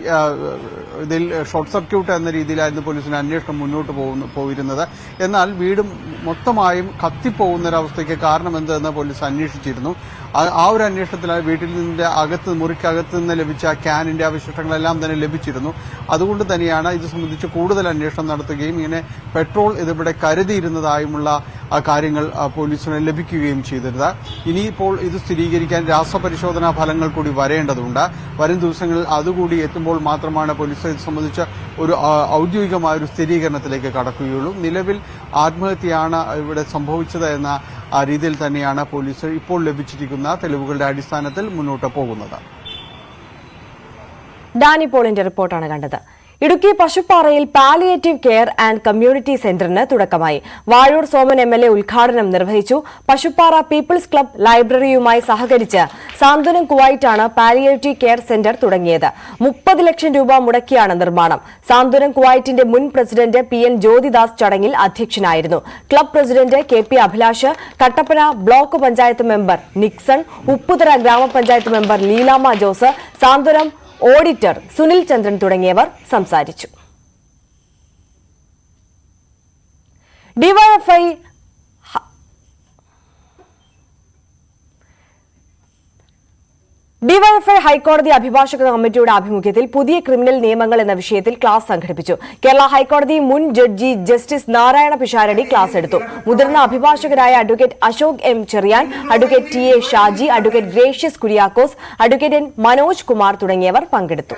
ഇതിൽ ഷോർട്ട് സർക്യൂട്ട് എന്ന രീതിയിലായിരുന്നു പോലീസിന്റെ അന്വേഷണം മുന്നോട്ട് പോയിരുന്നത്. എന്നാൽ വീടും മൊത്തമായും കത്തിപ്പോകുന്നൊരവസ്ഥയ്ക്ക് കാരണമെന്തെന്ന് പോലീസ് അന്വേഷിച്ചിരുന്നു. ആ- ഒരു അന്വേഷണത്തിൽ വീട്ടിൽ നിന്നിന്റെ അകത്ത് മുറിക്കകത്ത് നിന്ന് ലഭിച്ച ക്യാനിന്റെ അവശിഷ്ടങ്ങളെല്ലാം തന്നെ ലഭിച്ചിരുന്നു. അതുകൊണ്ട് തന്നെയാണ് ഇത് സംബന്ധിച്ച് കൂടുതൽ അന്വേഷണം നടത്തുകയും ഇങ്ങനെ പെട്രോൾ ഇതിവിടെ കരുതിയിരുന്നതായുമുള്ള കാര്യങ്ങൾ ആ, പോലീസിന് ലഭിക്കുകയും ചെയ്തിരുന്നത്. ഇനിയിപ്പോൾ ഇത് സ്ഥിരീകരിക്കാൻ രാസപരിശോധനാ ഫലങ്ങൾ കൂടി വരേണ്ടതുണ്ട്. വരും ദിവസങ്ങളിൽ അതുകൂടി എത്തുമ്പോൾ മാത്രമാണ് പോലീസ് ഇത് സംബന്ധിച്ച് ഒരു ഔദ്യോഗികമായ ഒരു സ്ഥിരീകരണത്തിലേക്ക് കടക്കുകയുള്ളൂ. നിലവിൽ ആത്മഹത്യയാണ് ഇവിടെ സംഭവിച്ചത് എന്ന രീതിയിൽ തന്നെയാണ് പോലീസ് ഇപ്പോൾ ലഭിച്ചിരിക്കുന്ന തെളിവുകളുടെ അടിസ്ഥാനത്തിൽ മുന്നോട്ട് പോകുന്നത്. ഡാനി പോളിന്റെ റിപ്പോർട്ടാണ് കണ്ടത്. ഇടുക്കി പശുപ്പാറയിൽ പാലിയേറ്റീവ് കെയർ ആൻഡ് കമ്മ്യൂണിറ്റി സെന്ററിന് തുടക്കമായി. Vazhoor Soman M L A ഉദ്ഘാടനം നിർവഹിച്ചു. പശുപ്പാറ പീപ്പിൾസ് ക്ലബ് ലൈബ്രറിയുമായി സഹകരിച്ച് സാന്ത്വനം കുവൈറ്റാണ് പാലിയേറ്റീവ് കെയർ സെന്റർ തുടങ്ങിയത്. മുപ്പത് ലക്ഷം രൂപ മുടക്കിയാണ് നിർമ്മാണം. സാന്ത്വനം കുവൈറ്റിന്റെ മുൻ പ്രസിഡന്റ് പി എൻ ജ്യോതിദാസ് ചടങ്ങിൽ അധ്യക്ഷനായിരുന്നു. Club president K P Abhilash Kattappana block panchayat member Nixon Upputhara gramapanchayat member Leelamma Jose Santhwanam auditor Sunil Chandran തുടങ്ങിയവർ സംസാരിച്ചു. ഡിവൈഎഫ്ഐ ഡിവൈഎഫ്ഐ ഹൈക്കോടതി അഭിഭാഷക കമ്മിറ്റിയുടെ ആഭിമുഖ്യത്തിൽ പുതിയ ക്രിമിനൽ നിയമങ്ങൾ എന്ന വിഷയത്തിൽ ക്ലാസ് സംഘടിപ്പിച്ചു. കേരള ഹൈക്കോടതി മുൻ judge justice Narayana Pisharody class എടുത്തു. മുതിർന്ന അഭിഭാഷകരായ advocate Ashok M Cherian advocate T A Shaji advocate gracious Kuriakose advocate N Manoj Kumar തുടങ്ങിയവർ പങ്കെടുത്തു.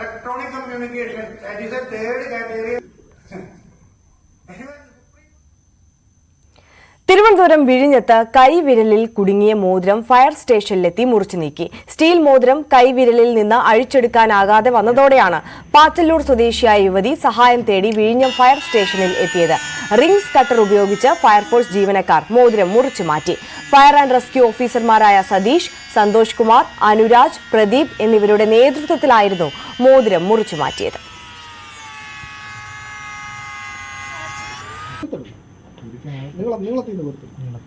തിരുവനന്തപുരം വിഴിഞ്ഞത്ത് കൈവിരലിൽ കുടുങ്ങിയ മോതിരം ഫയർ സ്റ്റേഷനിലെത്തി മുറിച്ചു നീക്കി. സ്റ്റീൽ മോതിരം കൈവിരലിൽ നിന്ന് അഴിച്ചെടുക്കാനാകാതെ വന്നതോടെയാണ് പാച്ചല്ലൂർ സ്വദേശിയായ യുവതി സഹായം തേടി വിഴിഞ്ഞം ഫയർ സ്റ്റേഷനിൽ എത്തിയത്. റിംഗ്സ് കട്ടർ ഉപയോഗിച്ച് ഫയർഫോഴ്സ് ജീവനക്കാർ മോതിരം മുറിച്ചു മാറ്റി. ഫയർ ആൻഡ് റെസ്ക്യൂ ഓഫീസർമാരായ സതീഷ് സന്തോഷ് കുമാർ അനുരാജ് പ്രദീപ് എന്നിവരുടെ നേതൃത്വത്തിലായിരുന്നു മോതിരം മുറിച്ചു മാറ്റിയത്.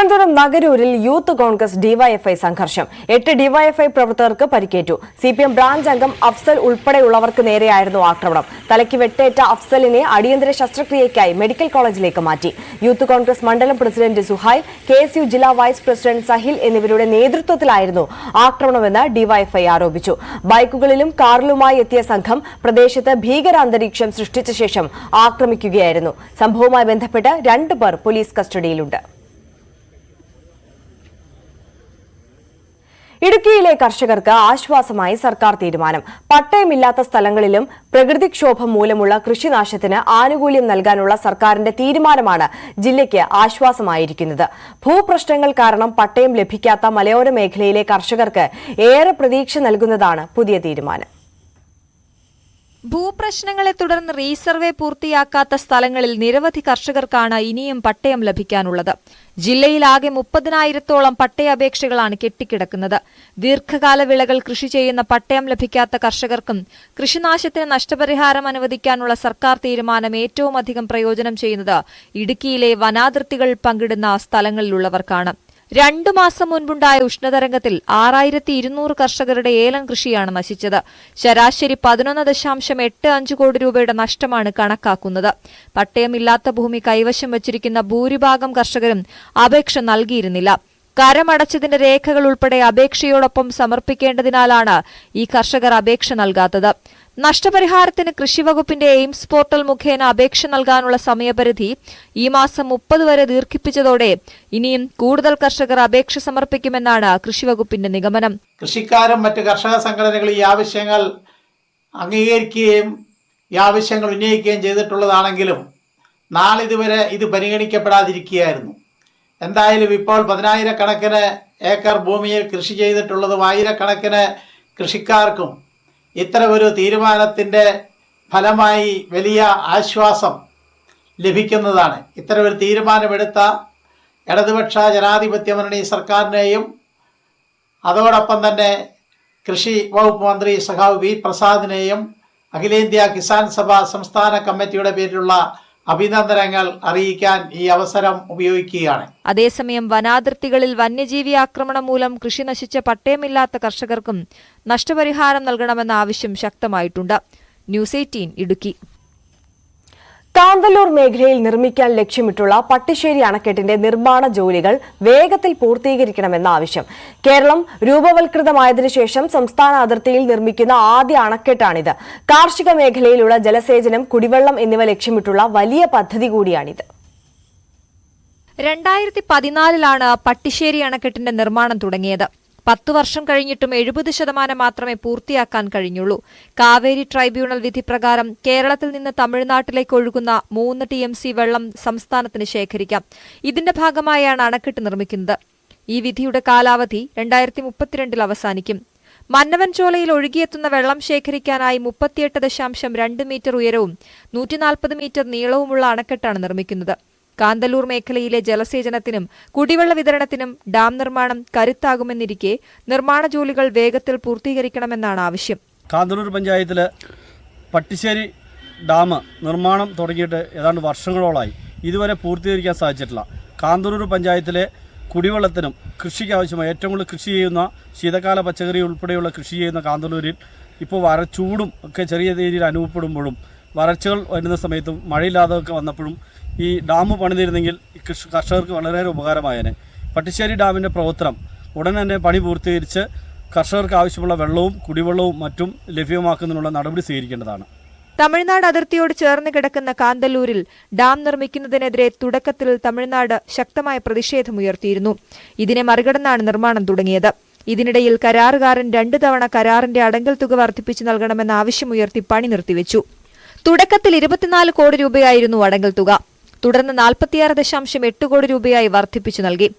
തിരുവനന്തപുരം നഗരൂരിൽ യൂത്ത് കോൺഗ്രസ് ഡിവൈഎഫ്ഐ സംഘർഷം. എട്ട് ഡിവൈഎഫ്ഐ പ്രവർത്തകർക്ക് പരിക്കേറ്റു. സി പി എം ബ്രാഞ്ച് അംഗം അഫ്സൽ ഉൾപ്പെടെയുള്ളവർക്ക് നേരെയായിരുന്നു ആക്രമണം. തലയ്ക്ക് വെട്ടേറ്റ അഫ്സലിനെ അടിയന്തര ശസ്ത്രക്രിയയ്ക്കായി മെഡിക്കൽ കോളേജിലേക്ക് മാറ്റി. യൂത്ത് കോൺഗ്രസ് മണ്ഡലം president Suhail K S U ജില്ലാ വൈസ് പ്രസിഡന്റ് സഹിൽ എന്നിവരുടെ നേതൃത്വത്തിലായിരുന്നു ആക്രമണമെന്ന് ഡിവൈഎഫ്ഐ ആരോപിച്ചു. ബൈക്കുകളിലും കാറിലുമായി എത്തിയ സംഘം പ്രദേശത്ത് ഭീകരാന്തരീക്ഷം സൃഷ്ടിച്ച ശേഷം ആക്രമിക്കുകയായിരുന്നു. സംഭവവുമായി ബന്ധപ്പെട്ട് രണ്ടുപേർ പോലീസ് കസ്റ്റഡിയിലുണ്ട്. ഇടുക്കിയിലെ കർഷകർക്ക് ആശ്വാസമായി സർക്കാർ തീരുമാനം. പട്ടയമില്ലാത്ത സ്ഥലങ്ങളിലും പ്രകൃതിക്ഷോഭം മൂലമുള്ള കൃഷിനാശത്തിന് ആനുകൂല്യം നൽകാനുള്ള സർക്കാരിന്റെ തീരുമാനമാണ് ജില്ലയ്ക്ക് ആശ്വാസമായിരിക്കുന്നത്. ഭൂപ്രശ്നങ്ങൾ കാരണം പട്ടയം ലഭിക്കാത്ത മലയോര മേഖലയിലെ കർഷകർക്ക് ഏറെ പ്രതീക്ഷ നൽകുന്നതാണ് പുതിയ തീരുമാനം. ഭൂപ്രശ്നങ്ങളെ തുടർന്ന് റീസർവേ പൂർത്തിയാക്കാത്ത സ്ഥലങ്ങളിൽ നിരവധി കർഷകർക്കാണ് ഇനിയും പട്ടയം ലഭിക്കാനുള്ളത്. ജില്ലയിലാകെ മുപ്പതിനായിരത്തോളം പട്ടയാപേക്ഷകളാണ് കെട്ടിക്കിടക്കുന്നത്. ദീർഘകാല വിളകൾ കൃഷി ചെയ്യുന്ന പട്ടയം ലഭിക്കാത്ത കർഷകർക്കും കൃഷിനാശത്തിന് നഷ്ടപരിഹാരം അനുവദിക്കാനുള്ള സർക്കാർ തീരുമാനം ഏറ്റവും അധികം പ്രയോജനം ചെയ്യുന്നത് ഇടുക്കിയിലെ വനാതിർത്തികൾ പങ്കിടുന്ന സ്ഥലങ്ങളിലുള്ളവർക്കാണ്. രണ്ടു മാസം മുൻപുണ്ടായ ഉഷ്ണതരംഗത്തിൽ ആറായിരത്തി ഇരുന്നൂറ് കർഷകരുടെ ഏലം കൃഷിയാണ് നശിച്ചത്. ശരാശരി പതിനൊന്ന് ദശാംശം എട്ട് അഞ്ച് കോടി രൂപയുടെ നഷ്ടമാണ് കണക്കാക്കുന്നത്. പട്ടയമില്ലാത്ത ഭൂമി കൈവശം വച്ചിരിക്കുന്ന ഭൂരിഭാഗം കർഷകരും അപേക്ഷ നൽകിയിരുന്നില്ല. കരമടച്ചതിന്റെ രേഖകൾ ഉൾപ്പെടെ അപേക്ഷയോടൊപ്പം സമർപ്പിക്കേണ്ടതിനാലാണ് ഈ കർഷകർ അപേക്ഷ നൽകാത്തത്. നഷ്ടപരിഹാരത്തിന് കൃഷിവകുപ്പിന്റെ എയിംസ് പോർട്ടൽ മുഖേന അപേക്ഷ നൽകാനുള്ള സമയപരിധി ഈ മാസം മുപ്പത് വരെ ദീർഘിപ്പിച്ചതോടെ ഇനിയും കൂടുതൽ കർഷകർ അപേക്ഷ സമർപ്പിക്കുമെന്നാണ് കൃഷിവകുപ്പിന്റെ നിഗമനം. കൃഷിക്കാരും മറ്റ് കർഷക സംഘടനകൾ ഈ ആവശ്യങ്ങൾ അംഗീകരിക്കുകയും ഈ ആവശ്യങ്ങൾ ഉന്നയിക്കുകയും ചെയ്തിട്ടുള്ളതാണെങ്കിലും നാളിതുവരെ ഇത് പരിഗണിക്കപ്പെടാതിരിക്കുകയായിരുന്നു. എന്തായാലും ഇപ്പോൾ പതിനായിരക്കണക്കിന് ഏക്കർ ഭൂമിയിൽ കൃഷി ചെയ്തിട്ടുള്ളതും ആയിരക്കണക്കിന് കൃഷിക്കാർക്കും ഇത്തരമൊരു തീരുമാനത്തിന്റെ ഫലമായി വലിയ ആശ്വാസം ലഭിക്കുന്നതാണ്. ഇത്തരമൊരു തീരുമാനമെടുത്ത ഇടതുപക്ഷ ജനാധിപത്യ മുന്നണി സർക്കാരിനെയും അതോടൊപ്പം തന്നെ കൃഷി വകുപ്പ് മന്ത്രി സഖാവ് വി പ്രസാദിനെയും അഖിലേന്ത്യാ കിസാൻ സഭ സംസ്ഥാന കമ്മിറ്റിയുടെ പേരിലുള്ള അഭിനന്ദനങ്ങൾ അറിയിക്കാൻ ഈ അവസരം ഉപയോഗിക്കുകയാണ്. അതേസമയം വനാതിർത്തികളിൽ വന്യജീവി ആക്രമണം മൂലം കൃഷി നശിച്ച പട്ടയമില്ലാത്ത കർഷകർക്കും നഷ്ടപരിഹാരം നൽകണമെന്ന ആവശ്യം ശക്തമായിട്ടുണ്ട്. News eighteen Idukki. കാന്തല്ലൂർ മേഖലയിൽ നിർമ്മിക്കാൻ ലക്ഷ്യമിട്ടുള്ള പട്ടിശ്ശേരി അണക്കെട്ടിന്റെ നിർമ്മാണ ജോലികൾ വേഗത്തിൽ പൂർത്തീകരിക്കണമെന്ന ആവശ്യം. കേരളം രൂപവൽകൃതമായതിനു ശേഷം സംസ്ഥാന അതിർത്തിയിൽ നിർമ്മിക്കുന്ന ആദ്യ അണക്കെട്ടാണിത്. കാർഷിക മേഖലയിലുള്ള ജലസേചനം കുടിവെള്ളം എന്നിവ ലക്ഷ്യമിട്ടുള്ള വലിയ പദ്ധതി കൂടിയാണിത്. രണ്ടായിരത്തി പതിനാലിലാണ് പട്ടിശ്ശേരി അണക്കെട്ടിന്റെ നിർമ്മാണം തുടങ്ങിയത്. പത്തു വർഷം കഴിഞ്ഞിട്ടും എഴുപത് ശതമാനം മാത്രമേ പൂർത്തിയാക്കാൻ കഴിഞ്ഞുള്ളൂ. കാവേരി ട്രൈബ്യൂണൽ വിധി പ്രകാരം കേരളത്തിൽ നിന്ന് തമിഴ്നാട്ടിലേക്ക് ഒഴുകുന്ന മൂന്ന് ടി വെള്ളം സംസ്ഥാനത്തിന് ശേഖരിക്കാം. ഇതിന്റെ ഭാഗമായാണ് അണക്കെട്ട് നിർമ്മിക്കുന്നത്. ഈ വിധിയുടെ കാലാവധി രണ്ടായിരത്തി മുപ്പത്തിരണ്ടിൽ അവസാനിക്കും. മന്നവൻ ചോലയിൽ ഒഴുകിയെത്തുന്ന വെള്ളം ശേഖരിക്കാനായി മുപ്പത്തിയെട്ട് ദശാംശം രണ്ട് മീറ്റർ ഉയരവും നൂറ്റിനാൽപ്പത് മീറ്റർ നീളവുമുള്ള അണക്കെട്ടാണ് നിർമ്മിക്കുന്നത്. കാന്തല്ലൂർ മേഖലയിലെ ജലസേചനത്തിനും കുടിവെള്ള വിതരണത്തിനും ഡാം നിർമ്മാണം കരുത്താകുമെന്നിരിക്കെ നിർമ്മാണ ജോലികൾ വേഗത്തിൽ പൂർത്തീകരിക്കണമെന്നാണ് ആവശ്യം. കാന്തല്ലൂർ പഞ്ചായത്തിലെ പട്ടിശ്ശേരി ഡാം നിർമ്മാണം തുടങ്ങിയിട്ട് ഏതാണ്ട് വർഷങ്ങളോളായി. ഇതുവരെ പൂർത്തീകരിക്കാൻ സാധിച്ചിട്ടില്ല. കാന്തല്ലൂർ പഞ്ചായത്തിലെ കുടിവെള്ളത്തിനും കൃഷിക്ക് ആവശ്യമായ ഏറ്റവും കൂടുതൽ കൃഷി ചെയ്യുന്ന ശീതകാല പച്ചക്കറി ഉൾപ്പെടെയുള്ള കൃഷി ചെയ്യുന്ന കാന്തല്ലൂരിൽ ഇപ്പോൾ വര ചൂടും ഒക്കെ ചെറിയ രീതിയിൽ അനുഭവപ്പെടുമ്പോഴും വരൾച്ചകൾ വരുന്ന സമയത്തും മഴയില്ലാതൊക്കെ വന്നപ്പോഴും ഈ ഡാം പണിതിരുന്നെങ്കിൽ കർഷകർക്ക് വളരെയേറെ ഉപകാരമായേനെ. പട്ടിശ്ശേരി ഡാമിന്റെ പ്രവർത്തനം ഉടൻ തന്നെ പണി പൂർത്തീകരിച്ച് കർഷകർക്ക് ആവശ്യമുള്ള വെള്ളവും കുടിവെള്ളവും മറ്റും ലഭ്യമാക്കുന്നതിനുള്ള നടപടി സ്വീകരിക്കേണ്ടതാണ്. തമിഴ്നാട് അതിർത്തിയോട് ചേർന്ന് കിടക്കുന്ന കാന്തല്ലൂരിൽ ഡാം നിർമ്മിക്കുന്നതിനെതിരെ തുടക്കത്തിൽ തമിഴ്നാട് ശക്തമായ പ്രതിഷേധമുയർത്തിയിരുന്നു ഇതിനെ മറികടന്നാണ് നിർമ്മാണം തുടങ്ങിയത്. ഇതിനിടയിൽ കരാറുകാരൻ രണ്ടു തവണ കരാറിന്റെ അടങ്കൽ തുക വർദ്ധിപ്പിച്ചു നൽകണമെന്ന ആവശ്യമുയർത്തി പണി നിർത്തിവെച്ചു. തുടക്കത്തിൽ ഇരുപത്തിനാല് കോടി രൂപയായിരുന്നു അടങ്കൽ തുക. തുടർന്ന് നാൽപ്പത്തിയാറ് ദശാംശം എട്ട് കോടി രൂപയായി വർദ്ധിപ്പിച്ചു നൽകി.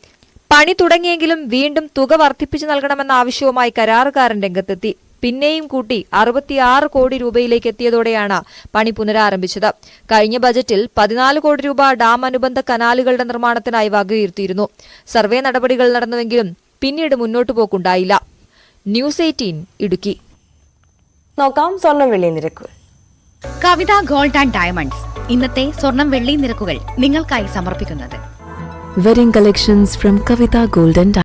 പണി തുടങ്ങിയെങ്കിലും വീണ്ടും തുക വർദ്ധിപ്പിച്ചു നൽകണമെന്ന ആവശ്യവുമായി കരാറുകാരൻ രംഗത്തെത്തി. പിന്നെയും കൂട്ടി അറുപത്തിയാറ് കോടി രൂപയിലേക്ക് എത്തിയതോടെയാണ് പണി പുനരാരംഭിച്ചത്. കഴിഞ്ഞ ബജറ്റിൽ പതിനാല് കോടി രൂപ ഡാം അനുബന്ധ കനാലുകളുടെ നിർമ്മാണത്തിനായി വകയിരുത്തിയിരുന്നു. സർവേ നടപടികൾ നടന്നുവെങ്കിലും പിന്നീട് മുന്നോട്ടു പോക്കുണ്ടായില്ല. News eighteen Idukki. നോക്കാം സ്വർണം വെള്ളി നിരക്കുകൾ കവിത ഗോൾഡ് ആൻഡ് ഡയമണ്ട്സ്. ഇന്നത്തെ സ്വർണം വെള്ളി നിരക്കുകൾ നിങ്ങൾക്കായി സമർപ്പിക്കുന്നത്. Wedding collections from Kavitha gold and